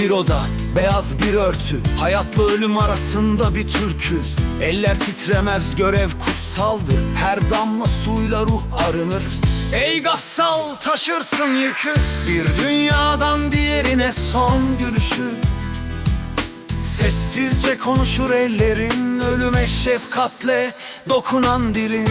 bir oda Beyaz bir örtü. Hayatla ölüm arasında bir türkü. Eller titremez görev kutsaldır. Her damla suyla ruh arınır. Ey gassal taşırsın yükü. Bir dünyadan diğerine son gülüşü. Sessizce konuşur ellerin Ölüme şefkatle dokunan dilin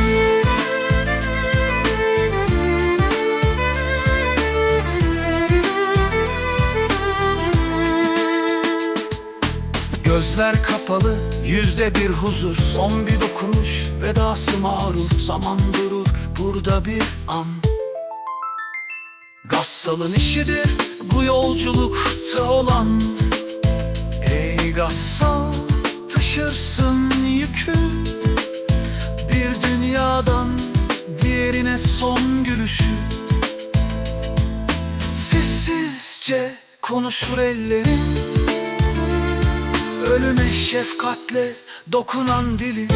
Gözler kapalı, yüzde bir huzur. Son bir dokunuş, vedası mağrur Zaman durur, burada bir an. Gassalın işidir bu yolculukta olan. Ey gassal taşırsın yükü. Bir dünyadan diğerine son gülüşü. Sessizce konuşur ellerin şefkatle dokunan dilin